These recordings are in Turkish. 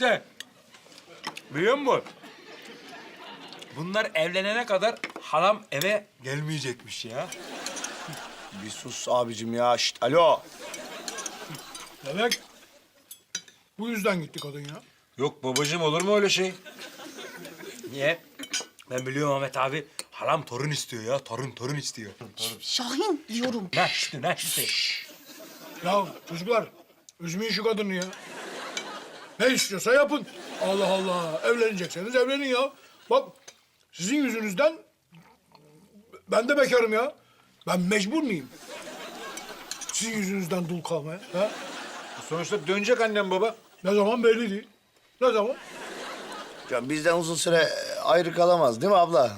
enişte. Biliyor musun? Bunlar evlenene kadar halam eve gelmeyecekmiş ya. Bir sus abicim ya. Şşt, alo. Demek bu yüzden gitti kadın ya. Yok babacığım olur mu öyle şey? Niye? Ben biliyorum Ahmet abi. Halam torun istiyor ya. Torun torun istiyor. Şahin diyorum. Ne işte ne işte. Ya çocuklar üzmeyin şu kadını ya. Ne istiyorsa yapın. Allah Allah. Evlenecekseniz evlenin ya. Bak sizin yüzünüzden ben de bekarım ya. Ben mecbur muyum? Sizin yüzünüzden dul kalmaya. Ha? Sonuçta dönecek annem baba. Ne zaman belli değil. Ne zaman? Ya bizden uzun süre ayrı kalamaz değil mi abla?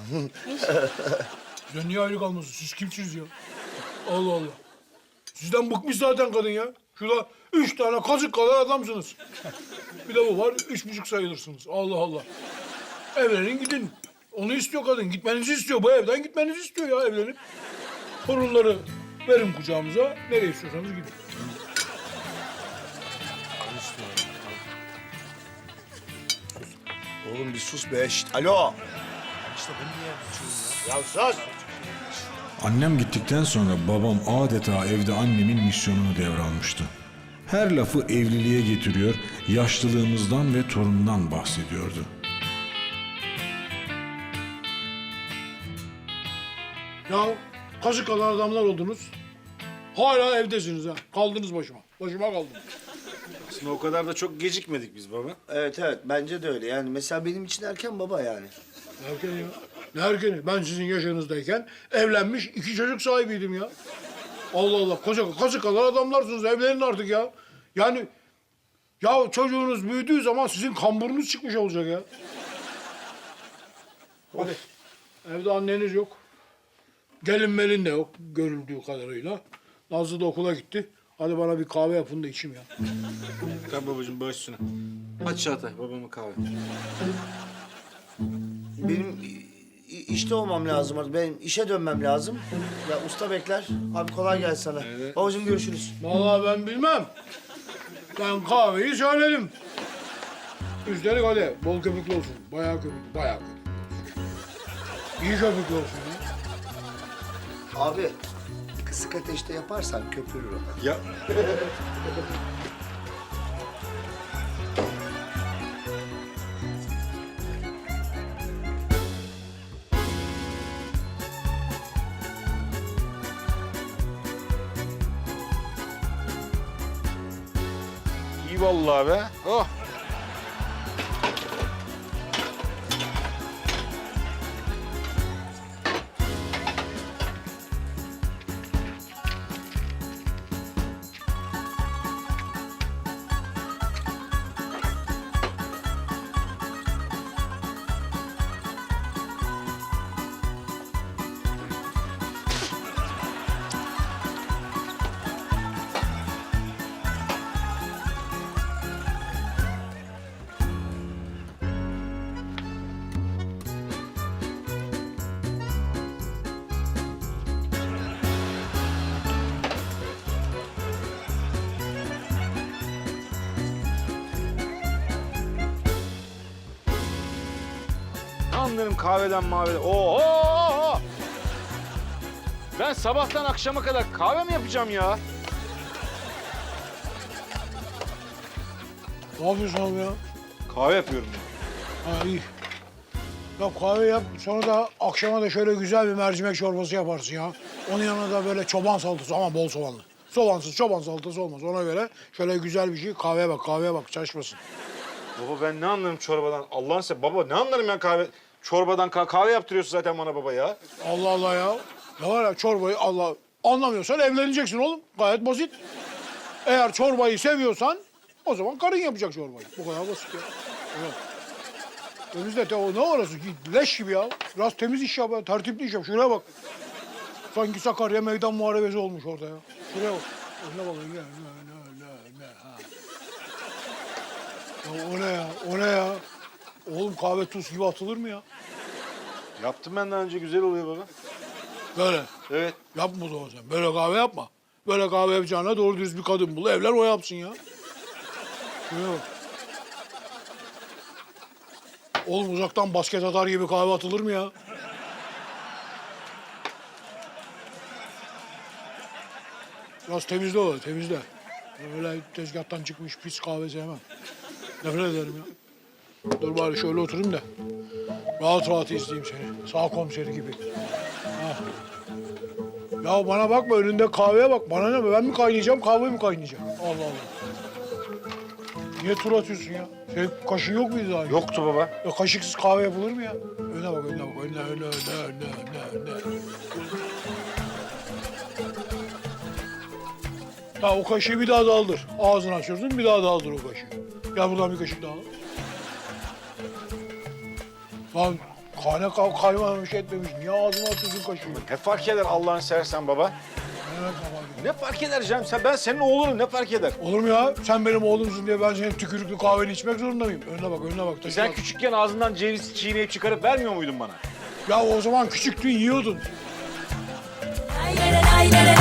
Sizden niye ayrı kalmasın? Siz kimsiniz ya? Allah Allah. Sizden bıkmış zaten kadın ya. Şurada üç tane kazık kadar adamsınız. Bir de bu var, üç buçuk sayılırsınız. Allah Allah. Evlenin gidin. Onu istiyor kadın. Gitmenizi istiyor. Bu evden gitmenizi istiyor ya evlenip. Torunları verin kucağımıza. Nereye istiyorsanız gidin. Oğlum bir sus be. Şşt, alo. Ya sus. Annem gittikten sonra babam adeta evde annemin misyonunu devralmıştı. Her lafı evliliğe getiriyor, yaşlılığımızdan ve torundan bahsediyordu. Ya kazık kadar adamlar oldunuz. Hala evdesiniz ha. Kaldınız başıma. Başıma kaldınız. Aslında o kadar da çok gecikmedik biz baba. Evet evet bence de öyle. Yani mesela benim için erken baba yani. Ne erkeni ya? Ne erkeni? Ben sizin yaşınızdayken evlenmiş iki çocuk sahibiydim ya. Allah Allah koca kazık kadar adamlarsınız evlenin artık ya. Yani ya çocuğunuz büyüdüğü zaman sizin kamburunuz çıkmış olacak ya. Hadi. Evde anneniz yok. Gelin melin de yok görüldüğü kadarıyla. Nazlı da okula gitti. Hadi bana bir kahve yapın da içeyim ya. Tabii babacığım baş üstüne. Hadi Çağatay babama kahve. Benim işte olmam lazım artık. Benim işe dönmem lazım. Ya usta bekler. Abi kolay gelsin sana. Babacığım görüşürüz. Vallahi ben bilmem. Ben kahveyi söyledim. Üstelik hadi bol köpüklü olsun. Bayağı köpüklü, bayağı köpüklü olsun. İyi köpüklü olsun ya. Abi kısık ateşte yaparsan köpürür o. Ya vallahi be. Oh. Anlarım kahveden mahveden. Oo! Ben sabahtan akşama kadar kahve mi yapacağım ya? Ne yapıyorsun ya? Kahve yapıyorum ya. Ha iyi. Ya kahve yap, sonra da akşama da şöyle güzel bir mercimek çorbası yaparsın ya. Onun yanına da böyle çoban salatası ama bol soğanlı. Soğansız çoban salatası olmaz. Ona göre şöyle güzel bir şey. Kahveye bak, kahveye bak. Şaşmasın. Baba ben ne anlarım çorbadan? Allah'ın seversen baba ne anlarım ben kahve? Çorbadan ka- kahve yaptırıyorsun zaten bana baba ya. Allah Allah ya. Ya var ya çorbayı Allah... Anlamıyorsan evleneceksin oğlum. Gayet basit. Eğer çorbayı seviyorsan o zaman karın yapacak çorbayı. Bu kadar basit ya. Evet. E bizde de o ne orası? Leş gibi ya. Biraz temiz iş yap, ya, tertipli iş yap. Şuraya bak. Sanki Sakarya meydan muharebesi olmuş orada ya. Şuraya bak. Ne bak. Ne, ne, ne, ne, ne, ha. Ya o ne ya? O ne ya? Oğlum kahve tuz gibi atılır mı ya? Yaptım ben daha önce güzel oluyor baba. Böyle. Evet. Yapma o zaman sen. Böyle kahve yapma. Böyle kahve yapacağına doğru düz bir kadın bul. Evler o yapsın ya. Şuraya bak. Oğlum uzaktan basket atar gibi kahve atılır mı ya? Biraz temizle o, temizle. Öyle tezgahtan çıkmış pis kahve sevmem. Nefret ederim ya. Dur bari şöyle oturayım da. Rahat rahat izleyeyim seni. Sağ komiseri gibi. Ha. Ya bana bakma önünde kahveye bak. Bana ne? Ben mi kaynayacağım, kahve mi kaynayacak? Allah Allah. Niye tur atıyorsun ya? Senin kaşın yok muydu daha? önce? Yoktu baba. Ya kaşıksız kahve yapılır mı ya? Önüne bak, önüne bak. Önüne, önüne, önüne, önüne, önüne, önüne. Ha o kaşığı bir daha daldır. Ağzını açıyorsun bir daha daldır o kaşığı. Gel buradan bir kaşık daha al. Lan kane kav kaymamış etmemiş. Niye ağzına atıyorsun kaşığı? Ne fark eder Allah'ını seversen baba? Ne demek babacığım? Ne fark eder Cem? Sen, ben senin oğlunum ne fark eder? Olur mu ya? Sen benim oğlumsun diye ben senin tükürüklü kahveni içmek zorunda mıyım? Önüne bak, önüne bak. taşı Sen bak. küçükken ağzından ceviz çiğneyip çıkarıp vermiyor muydun bana? Ya o zaman küçüktün, yiyordun. Lay lay lay lay lay